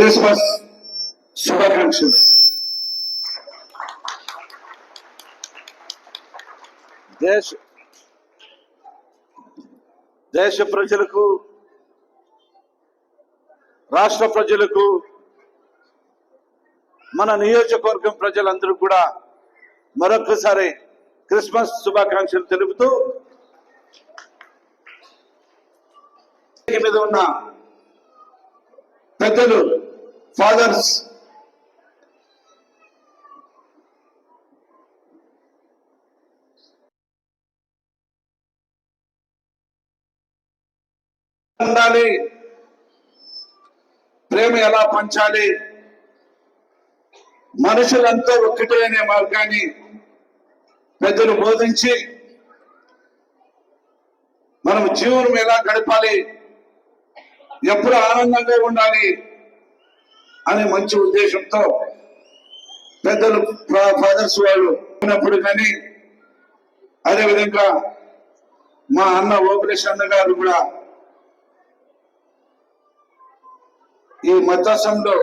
Christmas శుభాకాంక్షలు. దేశ దేశ ప్రజలకు రాష్ట్ర ప్రజలకు మన నియోజకవర్గం ప్రజలందరూ కూడా మరొకసారి క్రిస్మస్ శుభాకాంక్షలు తెలుపుతూ మీద ఉన్న పెద్దలు ఫాదర్స్ ఉండాలి. ప్రేమ ఎలా పంచాలి? మనుషులంతా ఒక్కటే అనే మార్గాన్ని పెద్దలు బోధించి మనం జీవనం ఎలా గడపాలి? ఎప్పుడు ఆనందంగా ఉండాలి? అనే మంచి ఉద్దేశంతో పెద్దలు ఫాదర్స్ వాళ్ళు ఉన్నప్పుడు కానీ అదేవిధంగా మా అన్న ఓపిలేష్ అన్న గారు కూడా ఈ మధ్యాసంలో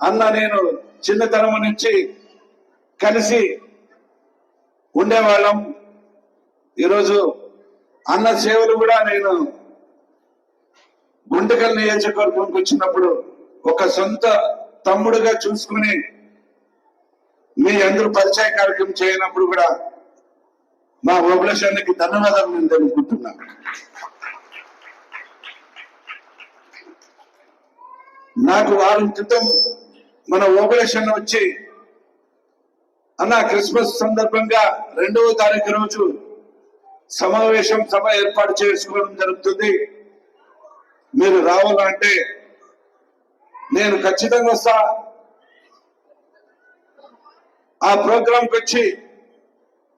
అన్న నేను చిన్నతనం నుంచి కలిసి ఉండేవాళ్ళం. ఈరోజు అన్న సేవలు కూడా నేను గుంటకల్ నియోజకవర్గంకి వచ్చినప్పుడు ఒక సొంత తమ్ముడుగా చూసుకుని మీ అందరూ పరిచయ కార్యక్రమం చేయనప్పుడు కూడా మా ఓబులేషన్కి ధన్యవాదాలు నేను తెలుపుకుంటున్నాను నాకు వారం క్రితం మన ఓపరేషన్ వచ్చి అన్న క్రిస్మస్ సందర్భంగా రెండవ తారీఖు రోజు సమావేశం సభ ఏర్పాటు చేసుకోవడం జరుగుతుంది. మీరు రావాలంటే నేను ఖచ్చితంగా వస్తా. ఆ ప్రోగ్రాంకి వచ్చి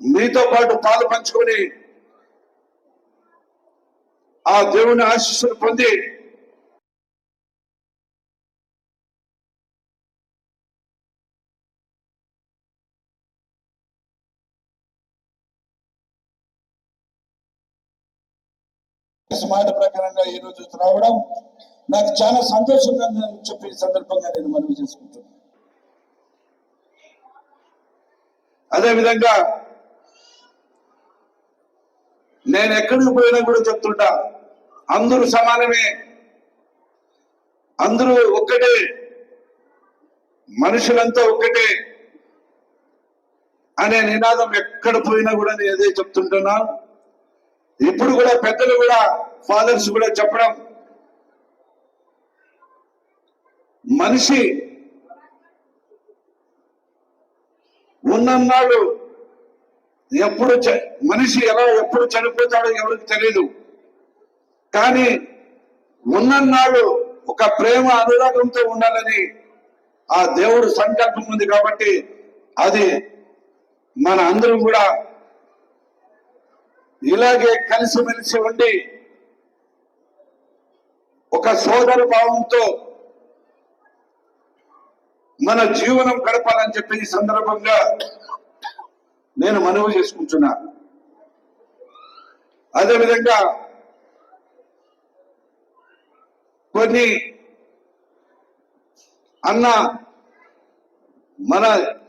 మీతో పాటు పాలు పంచుకొని ఆ దేవుని ఆశీస్సులు పొంది మాట ప్రకారంగా ఈ రోజు రావడం. నాకు చాలా సంతోషంగా ఉందని చెప్పి సందర్భంగా నేను మనవి చేసుకుంటున్నాను. అదే విధంగా నేను ఎక్కడికి పోయినా కూడా చెప్తుంటా అందరూ సమానమే. అందరూ ఒక్కటే. మనుషులంతా ఒక్కటే అనే నినాదం ఎక్కడ పోయినా కూడా నేను అదే చెప్తుంటున్నా ఇప్పుడు కూడా పెద్దలు కూడా ఫాదర్స్ కూడా చెప్పడం మనిషి ఉన్నన్నాడు ఎప్పుడు చ- మనిషి ఎలా ఎప్పుడు చనిపోతాడో ఎవరికి తెలియదు కానీ ఉన్నన్నాడు ఒక ప్రేమ అనురాగంతో ఉండాలని ఆ దేవుడు సంకల్పం ఉంది కాబట్టి అది మన అందరం కూడా ఇలాగే కలిసిమెలిసి ఉండి ఒక సోదర భావంతో మన జీవనం గడపాలని చెప్పి ఈ సందర్భంగా నేను మనవి చేసుకుంటున్నా. అదేవిధంగా కొన్ని అన్న మన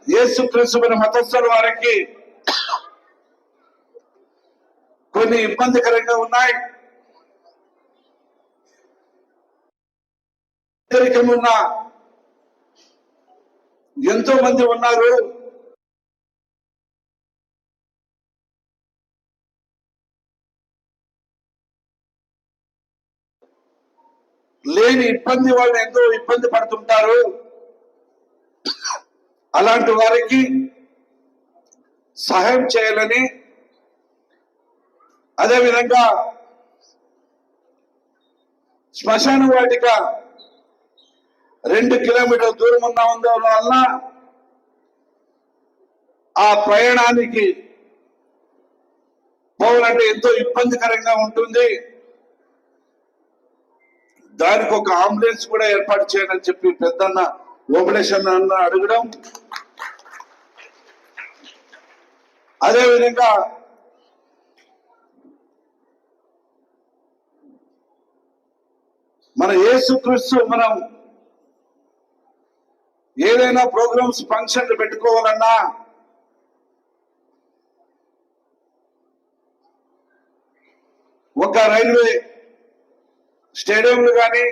యేసు క్రీస్తుమైన మతస్థుల వారికి కొన్ని ఇబ్బందికరంగా ఉన్నాయి. ఉన్న ఎంతో మంది ఉన్నారు. లేని ఇబ్బంది వాళ్ళు ఎంతో ఇబ్బంది పడుతుంటారు. అలాంటి వారికి సహాయం చేయాలని అదేవిధంగా శ్మశాన వాటిక రెండు కిలోమీటర్ల దూరం ఉన్న ఉందో వల్ల ఆ ప్రయాణానికి పోవాలంటే ఎంతో ఇబ్బందికరంగా ఉంటుంది. దానికి ఒక అంబులెన్స్ కూడా ఏర్పాటు చేయాలని చెప్పి పెద్దన్న ఓపరేషన్ అన్న అడగడం. అదేవిధంగా మన యేసుక్రీస్తు మనం ఏదైనా ప్రోగ్రామ్స్ ఫంక్షన్లు పెట్టుకోవాలన్నా ఒక రైల్వే స్టేడియంలు కానీ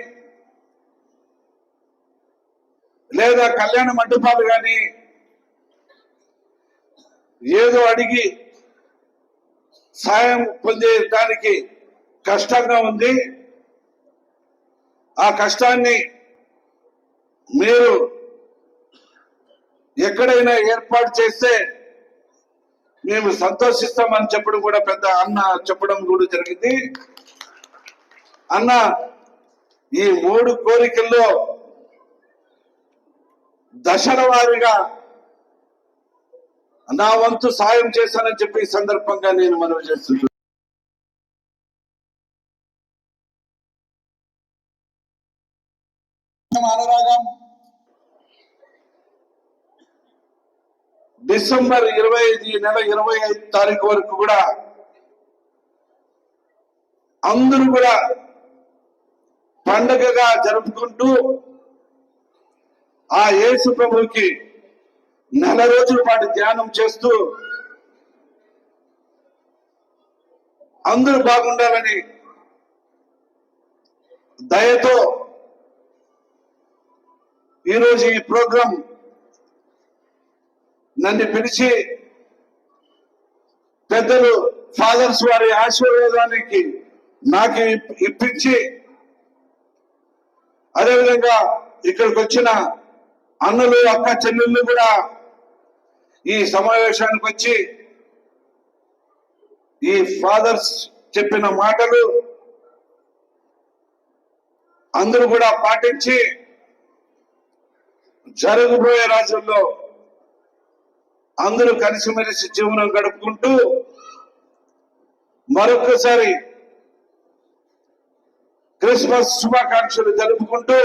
లేదా కళ్యాణ మండపాలు కానీ ఏదో అడిగి సాయం పొందేదానికి కష్టంగా ఉంది. ఆ కష్టాన్ని మీరు ఎక్కడైనా ఏర్పాటు చేస్తే మేము సంతోషిస్తామని చెప్పడం కూడా పెద్ద అన్న చెప్పడం కూడా జరిగింది. అన్న ఈ మూడు కోరికల్లో దశల వారిగా నా వంతు సాయం చేశానని చెప్పి ఈ సందర్భంగా నేను మనవి చేస్తున్నాను. అనురాగం డిసెంబర్ ఇరవై ఐదు నెల ఇరవై ఐదు తారీఖు వరకు కూడా అందరూ కూడా పండగగా జరుపుకుంటూ ఆ యేసు ప్రభుకి నెల రోజుల పాటు ధ్యానం చేస్తూ అందరూ బాగుండాలని దయతో ఈరోజు ఈ ప్రోగ్రాం నన్ను పిలిచి పెద్దలు ఫాదర్స్ వారి ఆశీర్వేదానికి నాకు ఇప్- ఇప్పించి అదేవిధంగా ఇక్కడికి వచ్చిన అన్నలు అక్క చెల్లెళ్ళు కూడా ఈ సమావేశానికి వచ్చి ఈ ఫాదర్స్ చెప్పిన మాటలు అందరూ కూడా పాటించి జరగబోయే రాజుల్లో అందరూ కలిసిమెలిసి జీవనం గడుపుకుంటూ మరొకసారి క్రిస్మస్ శుభాకాంక్షలు జరుపుకుంటూ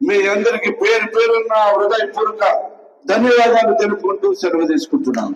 మీ అందరికి పేరు పేరున్న హృదయపూర్వక ధన్యవాదాలు తెలుపుకుంటూ సెలవు తీసుకుంటున్నాను.